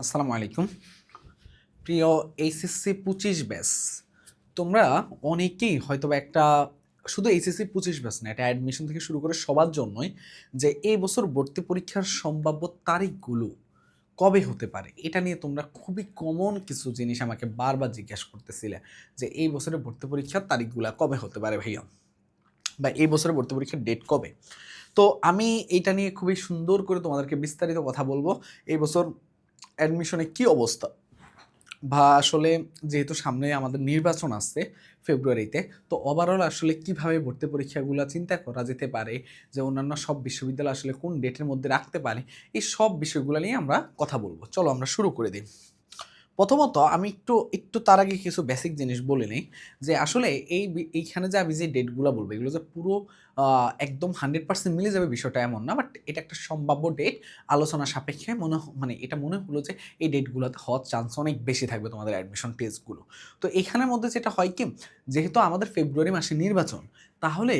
আসসালামু আলাইকুম। প্রিয় এইচএসসি পঁচিশ ব্যাস তোমরা অনেকেই হয়তো একটা শুধু এইচএসসি পঁচিশ ব্যাস না এটা অ্যাডমিশন থেকে শুরু করে সবার জন্যই যে এই বছর ভর্তি পরীক্ষার সম্ভাব্য তারিখগুলো কবে হতে পারে, এটা নিয়ে তোমরা খুবই কমন কিছু জিনিস আমাকে বারবার জিজ্ঞাসা করতেছিলে যে এই বছরের ভর্তি পরীক্ষার তারিখগুলো কবে হতে পারে ভাইয়া? বা এই বছরের ভর্তি পরীক্ষার ডেট কবে? তো আমি এটা নিয়ে খুবই সুন্দর করে তোমাদেরকে বিস্তারিত কথা বলব। এই বছর অ্যাডমিশনে কি অবস্থা? বা আসলে যেহেতু সামনে আমাদের নির্বাচন আসছে ফেব্রুয়ারিতে, তো ওভারঅল আসলে কীভাবে ভর্তি পরীক্ষাগুলো চিন্তা করা যেতে পারে? যে অন্যান্য সব বিশ্ববিদ্যালয় আসলে কোন ডেটের মধ্যে রাখতে পারে? এই সব বিষয়গুলো নিয়ে আমরা কথা বলব। চলো আমরা শুরু করে দিই। প্রথমত আমি একটু একটু তার আগে কিছু বেসিক জিনিস বলে নিই, যে আসলে এই এইখানে যে আমি যে ডেটগুলো বলব, এগুলো যে পুরো একদম হান্ড্রেড পার্সেন্ট মিলে যাবে বিষয়টা এমন না বাট এটা একটা সম্ভাব্য ডেট আলোচনা সাপেক্ষে মনে মানে এটা মনে হলো যে এই ডেটগুলোতে হওয়ার চান্স অনেক বেশি থাকবে তোমাদের অ্যাডমিশন টেস্টগুলো তো এখানের মধ্যে যেটা হয় কি, যেহেতু আমাদের ফেব্রুয়ারি মাসে নির্বাচন, তাহলে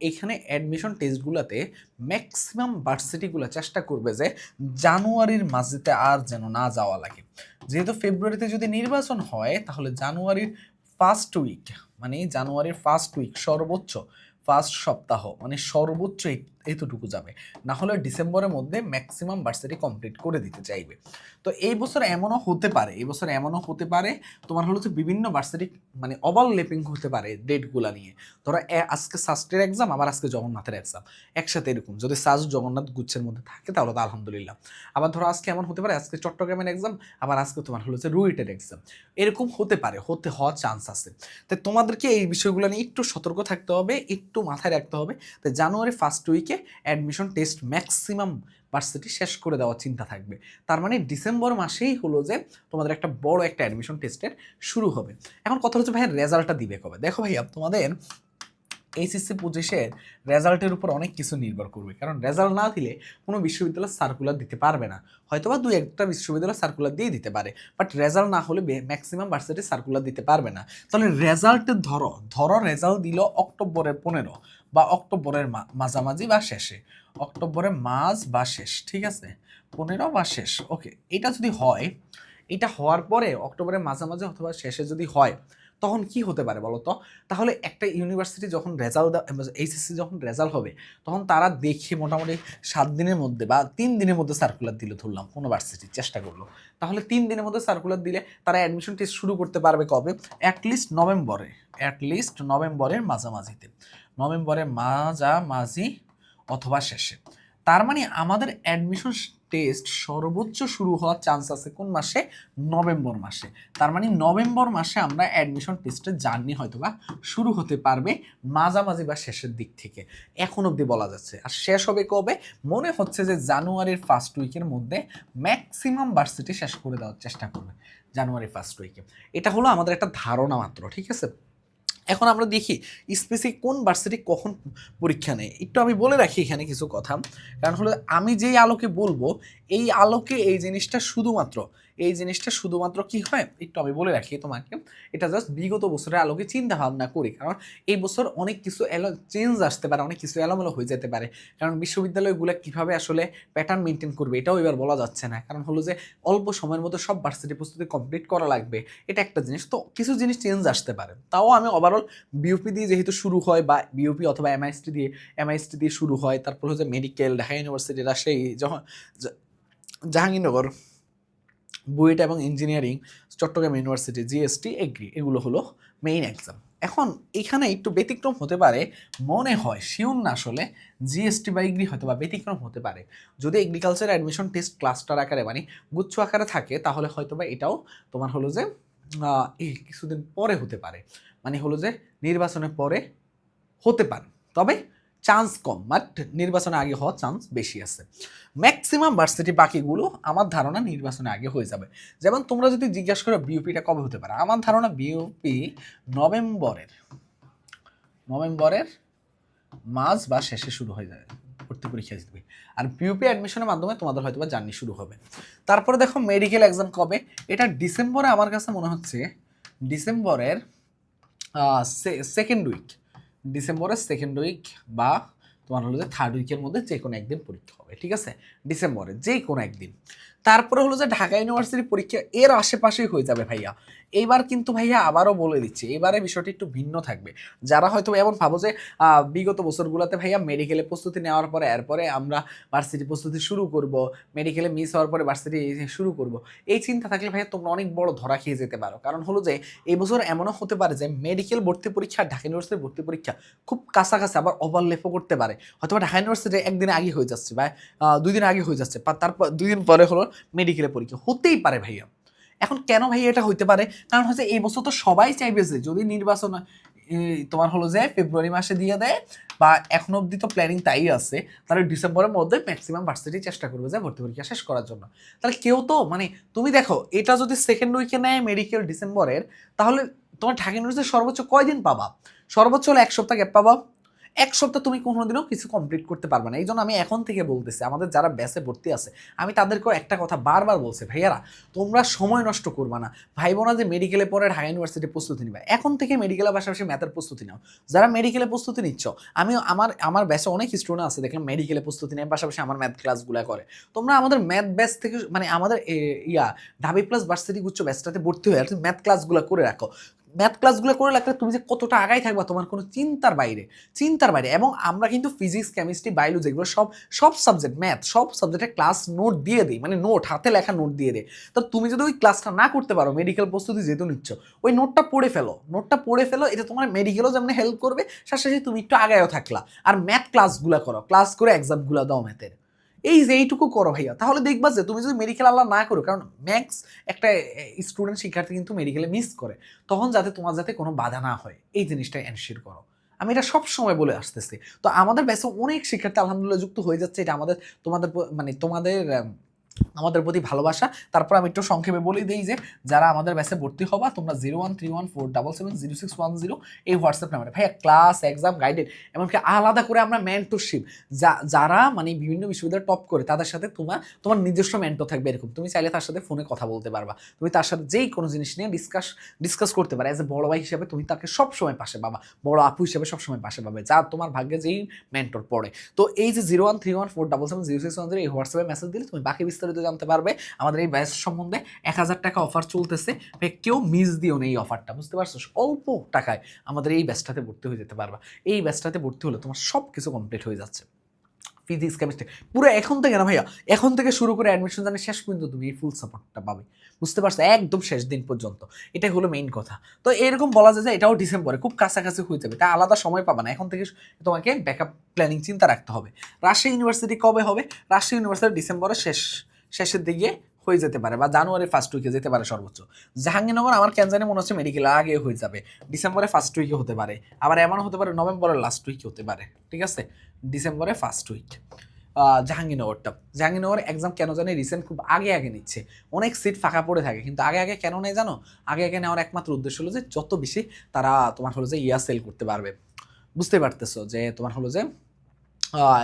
এখানে অ্যাডমিশন টেস্টগুলোতে ম্যাক্সিমাম ভার্সিটিগুলো চেষ্টা করবে যে জানুয়ারির মাঝেতে আর যেন না যাওয়া লাগে। যেহেতু ফেব্রুয়ারিতে যদি নির্বাচন হয়, তাহলে জানুয়ারির ফার্স্ট উইক মানে জানুয়ারির ফার্স্ট উইক সর্বোচ্চ ফার্স্ট সপ্তাহ মানে সর্বোচ্চ এতটুকু যাবে। না হলে ডিসেম্বরের মধ্যে ম্যাক্সিমাম ভার্সিটি কমপ্লিট করে দিতে চাইবে। তো এই বছর এমনও হতে পারে, এই বছর এমনও হতে পারে, তোমার হলো যে বিভিন্ন ভার্সিটি মানে ওভারলেপিং হতে পারে ডেটগুলা নিয়ে। ধরো আজকে সাস্টের এক্সাম আবার আজকে জগন্নাথের এক্সাম একসাথে এরকম, যদি সাজ জগন্নাথ গুচ্ছের মধ্যে থাকে তাহলে তো আলহামদুলিল্লাহ। আবার ধরো, আজকে এমন হতে পারে, আজকে চট্টগ্রামের এক্সাম আবার আজকে তোমার হলো যে রুইটের এক্সাম এরকম হতে পারে, হতে হওয়ার চান্স আছে। তাই তোমাদেরকে এই বিষয়গুলো নিয়ে একটু সতর্ক থাকতে হবে, একটু মাথায় রাখতে হবে। তাই জানুয়ারি ফার্স্ট উইকে অ্যাডমিশন টেস্ট ম্যাক্সিমাম ভার্সিটি শেষ করে দেওয়ার চিন্তা থাকবে। তার মানে ডিসেম্বর মাসেই হলো যে তোমাদের একটা বড় একটা অ্যাডমিশন টেস্টের শুরু হবে। এখন কথা হচ্ছে ভাইয়া রেজাল্টটা দিবে কবে? দেখো ভাইয়া তোমাদের এইচএসসি পঁচিশের রেজাল্টের উপর অনেক কিছু নির্ভর করবে। কারণ রেজাল্ট না দিলে কোনো বিশ্ববিদ্যালয় সার্কুলার দিতে পারবে না। হয়তো বা দুই একটা বিশ্ববিদ্যালয় সার্কুলার দিয়ে দিতে পারে বাট রেজাল্ট না হলে ম্যাক্সিমাম ভার্সিটি সার্কুলার দিতে পারবে না। তাহলে রেজাল্টের ধরো ধরো রেজাল্ট দিল অক্টোবরের পনেরো বা অক্টোবরের মাঝামাঝি বা শেষে। অক্টোবরের মাঝ বা শেষ, ঠিক আছে? পনেরো বা শেষ ওকে এটা যদি হয়, এটা হওয়ার পরে অক্টোবরের মাঝামাঝি অথবা শেষে যদি হয় তখন কি হতে পারে বলো তো তাহলে একটা ইউনিভার্সিটি যখন রেজাল্ট এইচএসসি যখন রেজাল্ট হবে, তখন তারা দেখে মোটামুটি সাত দিনের মধ্যে বা তিন দিনের মধ্যে সার্কুলার দিলে ধরলাম, কোনো ভার্সিটি চেষ্টা করল। তাহলে তিন দিনের মধ্যে সার্কুলার দিলে তারা অ্যাডমিশন টেস্ট শুরু করতে পারবে কবে? অ্যাটলিস্ট নভেম্বরে অ্যাটলিস্ট নভেম্বরের মাঝামাঝিতে। নভেম্বরের মাঝামাঝি অথবা শেষে। তার মানে আমাদের অ্যাডমিশন টেস্ট সর্বোচ্চ শুরু হওয়ার চান্স আছে কোন মাসে? নভেম্বর মাসে। তার মানে নভেম্বর মাসে আমরা অ্যাডমিশন টেস্টের জার্নি হয়তো বা শুরু হতে পারবে মাঝামাঝি বা শেষের দিক থেকে। এখন অবধি বলা যাচ্ছে। আর শেষ হবে কবে? মনে হচ্ছে যে জানুয়ারির ফার্স্ট উইকের মধ্যে ম্যাক্সিমাম ভার্সিটি শেষ করে দেওয়ার চেষ্টা করবে জানুয়ারি ফার্স্ট উইকে এটা হলো আমাদের একটা ধারণা মাত্র, ঠিক আছে? এখন আমরা দেখি স্পেসিফিক কোন ভার্সিটি কখন পরীক্ষা নেয়। একটু আমি বলে রাখি এখানে কিছু কথা। কারণ হলো আমি যেই আলোকে বলব, এই আলোকে এই জিনিসটা শুধুমাত্র এই জিনিসটা শুধুমাত্র কি হয়? একটু আমি বলে রাখি তোমাকে। এটা জাস্ট বিগত বছরের আলোকে চিন্তা ভাবনা করি। কারণ এই বছর অনেক কিছু এলো চেঞ্জ আসতে পারে, অনেক কিছু এলোমেলো হয়ে যেতে পারে। কারণ বিশ্ববিদ্যালয়গুলো কীভাবে আসলে প্যাটার্ন মেনটেন করবে, এটাও এবার বলা যাচ্ছে না। কারণ হলো যে, অল্প সময়ের মধ্যে সব ভার্সিটি প্রস্তুতি কমপ্লিট করা লাগবে। এটা একটা জিনিস। তো কিছু জিনিস চেঞ্জ আসতে পারে। তাও আমি ওভারঅল বিউপি দিয়ে যেহেতু শুরু হয় বা বিউপি অথবা এমআইএসটি দিয়ে এমআইএসটি দিয়ে শুরু হয়, তারপর হচ্ছে মেডিকেল ঢাকা ইউনিভার্সিটি রাজশাহী যখন জাহাঙ্গীরনগর বুয়েট এবং engineering, Chittagong university, GST, agri, এগুলো হলো মেইন এক্সাম এখন এখানে একটু ব্যতিক্রম হতে পারে, মনে হয় শিওর না আসলে, জিএসটি বা এগ্রি হয়তো বা ব্যতিক্রম হতে পারে। যদি এগ্রিকালচার অ্যাডমিশন টেস্ট ক্লাস্টার আকারে মানে গুচ্ছ আকারে থাকে, তাহলে হয়তো বা এটাও তোমার হলো যে এই কিছুদিন পরে হতে পারে। মানে হলো যে, নির্বাচনের পরে হতে পারে। তবে চান্স কম বাট নির্বাচনের আগে হওয়ার চান্স বেশি আছে। ম্যাক্সিমাম ভার্সিটি বাকিগুলো আমার ধারণা নির্বাচনের আগে হয়ে যাবে। যেমন তোমরা যদি জিজ্ঞাসা করো বিউপিটা কবে হতে পারে, আমার ধারণা বিউপি নভেম্বরের নভেম্বরের মাঝ বা শেষে শুরু হয়ে যাবে ভর্তি পরীক্ষা দিতে আর বিউপি অ্যাডমিশনের মাধ্যমে তোমাদের হয়তো বা জার্নি শুরু হবে। তারপরে দেখো মেডিকেল এক্সাম কবে? এটা ডিসেম্বরে আমার কাছে মনে হচ্ছে ডিসেম্বরের সেকেন্ড উইক ডিসেম্বরের সেকেন্ড উইক বা তোমার হলো যে থার্ড উইকের মধ্যে যে কোনো একদিন পরীক্ষা হবে, ঠিক আছে? ডিসেম্বরে যে কোনো একদিন। তারপরে হলো যে ঢাকা ইউনিভার্সিটি পরীক্ষা এর আশেপাশেই হয়ে যাবে ভাইয়া। এইবার কিন্তু ভাইয়া আবারও বলে দিচ্ছি, এবারে বিষয়টি একটু ভিন্ন থাকবে। যারা হয়তো এমন ভাবো যে বিগত বছরগুলোতে ভাইয়া মেডিকেলে প্রস্তুতি নেওয়ার পরে, এরপরে আমরা ভার্সিটি প্রস্তুতি শুরু করব মেডিকেলে মিস হওয়ার পরে ভার্সিটি শুরু করব, এই চিন্তা থাকলে ভাইয়া তোমরা অনেক বড় ধরা খেয়ে যেতে পারো। কারণ হলো যে, এই বছর এমনও হতে পারে যে মেডিকেল ভর্তি পরীক্ষা, ঢাকা ইউনিভার্সিটির ভর্তি পরীক্ষা খুব কাছাকাছি আবার ওভারলেপও করতে পারে। হয়তো ঢাকা ইউনিভার্সিটি একদিন আগে হয়ে যাচ্ছে বা দুই দিন আগে হয়ে যাচ্ছে তারপর দুই দিন পরে হলো মেডিকেলের পরীক্ষা। হতেই পারে ভাইয়া। এখন কেন ভাইয়া এটা হইতে পারে? কারণ হচ্ছে এই বছর তো সবাই চাইবে যে যদি নির্বাচন তোমার হলো যে ফেব্রুয়ারি মাসে দিয়ে দেয় বা এখন অবধি তো প্ল্যানিং তাই আছে, তাহলে ডিসেম্বরের মধ্যে ম্যাক্সিমাম ভার্সিটি চেষ্টা করবে যে ভর্তি পরীক্ষা শেষ করার জন্য। তাহলে কেউ তো মানে তুমি দেখো, এটা যদি সেকেন্ড উইকে নেয় মেডিকেল ডিসেম্বরের, তাহলে তোমার ঢাকা ইউনিভার্সিটি সর্বোচ্চ কয়দিন পাবা? সর্বোচ্চ হলে এক সপ্তাহ গ্যাপ পাবা। এক সপ্তাহ তুমি কোনোদিনও কিছু কমপ্লিট করতে পারবে না। এই জন্য আমি এখন থেকে বলতেছি, আমাদের যারা ব্যাসে ভর্তি আছে, আমি তাদেরকেও একটা কথা বারবার বলছি, ভাইয়ারা, তোমরা সময় নষ্ট করবা না। ভাইবো না যে মেডিকেলে পরে ঢাকা ইউনিভার্সিটি প্রস্তুতি নিবে, এখন থেকে মেডিকেলের পাশাপাশি ম্যাথের প্রস্তুতি নাও। যারা মেডিকেলে প্রস্তুতি নিচ্ছ, আমি আমার আমার ব্যাচে অনেক স্টুডেন্ট আছে, দেখলাম মেডিকেলে প্রস্তুতি নেয়, পাশাপাশি আমার ম্যাথ ক্লাসগুলো করে। তোমরা আমাদের ম্যাথ ব্যাচ থেকে মানে আমাদের ইয়া ঢাবি প্লাস ভার্সিটি উচ্চ ব্যাচটাতে ভর্তি হয়ে ম্যাথ ক্লাসগুলো করে রাখো। ম্যাথ ক্লাসগুলো করে লাগলে তুমি যে কতটা আগাই থাকবা তোমার কোনো চিন্তার বাইরে চিন্তার বাইরে। এবং আমরা কিন্তু ফিজিক্স কেমিস্ট্রি বায়োলজি এগুলো সব সব সাবজেক্ট ম্যাথ সব সাবজেক্টে ক্লাস নোট দিয়ে দিই। মানে নোট হাতে লেখা নোট দিয়ে দেয় তো তুমি যদি ওই ক্লাসটা না করতে পারো মেডিকেল প্রস্তুতি যেহেতু নিচ্ছ, ওই নোটটা পড়ে ফেলো। নোটটা পড়ে ফেলো, এটা তোমার মেডিকেলও যেমন হেল্প করবে, সাথে সাথে তুমি একটু আগায়ও থাকলা। আর ম্যাথ ক্লাসগুলো করো ক্লাস করে এক্সামগুলো দাও ম্যাথের এই যে এইটুকু করো ভাইয়া। তাহলে দেখবা যে তুমি যদি মেডিকেল আল্লাহ না করো, কারণ ম্যাক্স একটা স্টুডেন্ট শিক্ষার্থী কিন্তু মেডিকেলে মিস করে, তখন যাতে তোমার যাতে কোনো বাধা না হয়, এই জিনিসটা এনশিওর করো। আমি এটা সব সময় বলে আসতেছি। তো আমাদের ব্যাসে অনেক শিক্ষার্থী আলহামদুলিল্লাহ যুক্ত হয়ে যাচ্ছে, এটা আমাদের, তোমাদের মানে তোমাদের আমাদের প্রতি ভালোবাসা। তারপর আমি একটু সংক্ষেপে বলে দিই যে, যারা আমাদের ব্যাসে ভর্তি হবা, তোমরা zero one three one four double seven zero six one zero এই হোয়াটসঅ্যাপ নাম্বারে। ভাইয়া ক্লাস এক্সাম গাইডেড এমনকি আলাদা করে আমরা মেন্টরশিপ যা, যারা মানে বিভিন্ন বিশ্ববিদ্যালয়ে টপ করে, তাদের সাথে তোমার তোমার নিজস্ব মেন্টর থাকবে এরকম। তুমি চাইলে তার সাথে ফোনে কথা বলতে পারবা। তুমি তার সাথে যেই কোনো জিনিস নিয়ে ডিসকাস ডিসকাস করতে পারো। অ্যাজ এ বড় ভাই হিসাবে তুমি তাকে সবসময় পাশে পাবা। বড় আপু হিসাবে সবসময় পাশে পাবে, যা তোমার ভাগ্যে যেই মেন্টর পড়ে। তো এই যে zero one three one four double seven zero six one zero এই হোয়াটসঅ্যাপে মেসেজ দিলে তুমি বাকি বিস্তারিত জানতে পারবে। আমাদের এই ব্যাচ সম্বন্ধে এক হাজার টাকা অফার চলতেছে। কেউ মিস দিও না এই অফারটা বুঝতে পারছ? অল্প টাকায় আমাদের এই ব্যাচটাতে ভর্তি হয়ে যেতে পারবা। এই ব্যাচটাতে ভর্তি হলে তোমার সব কিছু কমপ্লিট হয়ে যাচ্ছে। ফিজিক্স কেমিস্ট্রি পুরো এখন থেকে না ভাইয়া, এখন থেকে শুরু করে অ্যাডমিশন জানি শেষ পর্যন্ত তুমি এই ফুল সাপোর্টটা পাবে। বুঝতে পারছ? একদম শেষ দিন পর্যন্ত। এটাই হলো মেইন কথা। তো এরকম বলা যায় যে এটাও ডিসেম্বরে খুব কাছাকাছি হয়ে যাবে। তা আলাদা সময় পাবে না। এখন থেকে তোমাকে ব্যাকআপ প্ল্যানিং চিন্তা রাখতে হবে। রাজশাহী ইউনিভার্সিটি কবে হবে? রাজশাহী ইউনিভার্সিটি ডিসেম্বরের শেষ শেষের দিকে হয়ে যেতে পারে বা জানুয়ারি ফার্স্ট উইকে যেতে পারে সর্বোচ্চ। জাহাঙ্গীরনগর আমার কেন জানি মনে হচ্ছে মেডিকেল আগে হয়ে যাবে। ডিসেম্বরে ফার্স্ট উইকে হতে পারে। আবার এমন হতে পারে নভেম্বরের লাস্ট উইকে হতে পারে। ঠিক আছে? ডিসেম্বরে ফার্স্ট উইক জাহাঙ্গীরনগরটা। জাহাঙ্গীরনগর এক্সাম কেন জানি রিসেন্ট খুব আগে আগে নিচ্ছে। অনেক সিট ফাঁকা পড়ে থাকে। কিন্তু আগে আগে কেন নেই জানো? আগে আগে নেওয়ার একমাত্র উদ্দেশ্য হলো যে যত বেশি তারা তোমার হলো যে ইয়া সেল করতে পারবে। বুঝতে পারতেছো যে তোমার হলো যে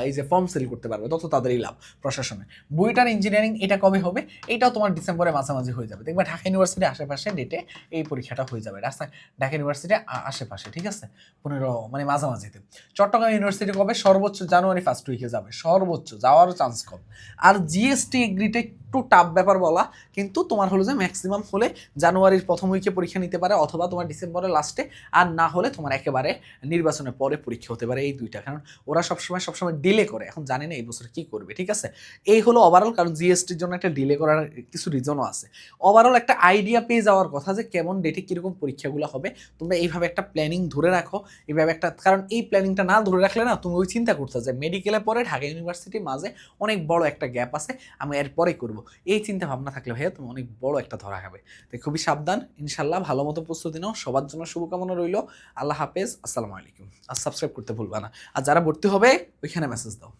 এই যে ফর্ম সেল করতে পারবে, তত তাদেরই লাভ প্রশাসনে। বুয়েটার ইঞ্জিনিয়ারিং এটা কবে হবে? এটাও তোমার ডিসেম্বরের মাঝামাঝি হয়ে যাবে। দেখবে ঢাকা ইউনিভার্সিটির আশেপাশে ডেটে এই পরীক্ষাটা হয়ে যাবে। রাস্তায় ঢাকা ইউনিভার্সিটির আশেপাশে, ঠিক আছে? পনেরো মানে মাঝামাঝিতে। চট্টগ্রাম ইউনিভার্সিটি কবে? সর্বোচ্চ জানুয়ারি ফার্স্ট উইকে যাবে। সর্বোচ্চ যাওয়ারও চান্স কম। আর জিএসটি এগ্রিটা একটু টাফ ব্যাপার বলা, কিন্তু তোমার হলো যে ম্যাক্সিমাম হলে জানুয়ারির প্রথম উইকে পরীক্ষা নিতে পারে, অথবা তোমার ডিসেম্বরের লাস্টে আর না হলে তোমার একেবারে নির্বাচনের পরে পরীক্ষা হতে পারে এই দুইটা। কারণ ওরা সবসময় সবসময় ডিলে করে। এখন জানি না এই বছর কি করবে, ঠিক আছে? এই হলো ওভারঅল কারণ জিএসটির জন্য একটা ডিলে করার কিছু রিজনও আছে। ওভারঅল একটা আইডিয়া পেয়ে যাওয়ার কথা যে কেমন ডেটে কীরকম পরীক্ষাগুলো হবে, তোমরা এইভাবে একটা প্ল্যানিং ধরে রাখো। এইভাবে একটা, কারণ এই প্ল্যানিংটা না ধরে রাখলে না তুমি ওই চিন্তা করতে যে মেডিকেলে পরে ঢাকা ইউনিভার্সিটির মাঝে অনেক বড় একটা গ্যাপ আছে, আমি এরপরে করব। এই চিন্তা ভাবনা থাকলে ভাইয়া তুমি অনেক বড় একটা ধরা খাবে। তাই খুবই সাবধান ইনশাল্লাহ ভালো মতো প্রস্তুতি নাও, সবার জন্য শুভকামনা রইল। আল্লাহ হাফেজ, আসসালামু আলাইকুম। আর সাবস্ক্রাইব করতে ভুলবা না। আর যারা ভর্তি হবে ওইখানে মেসেজ দাও।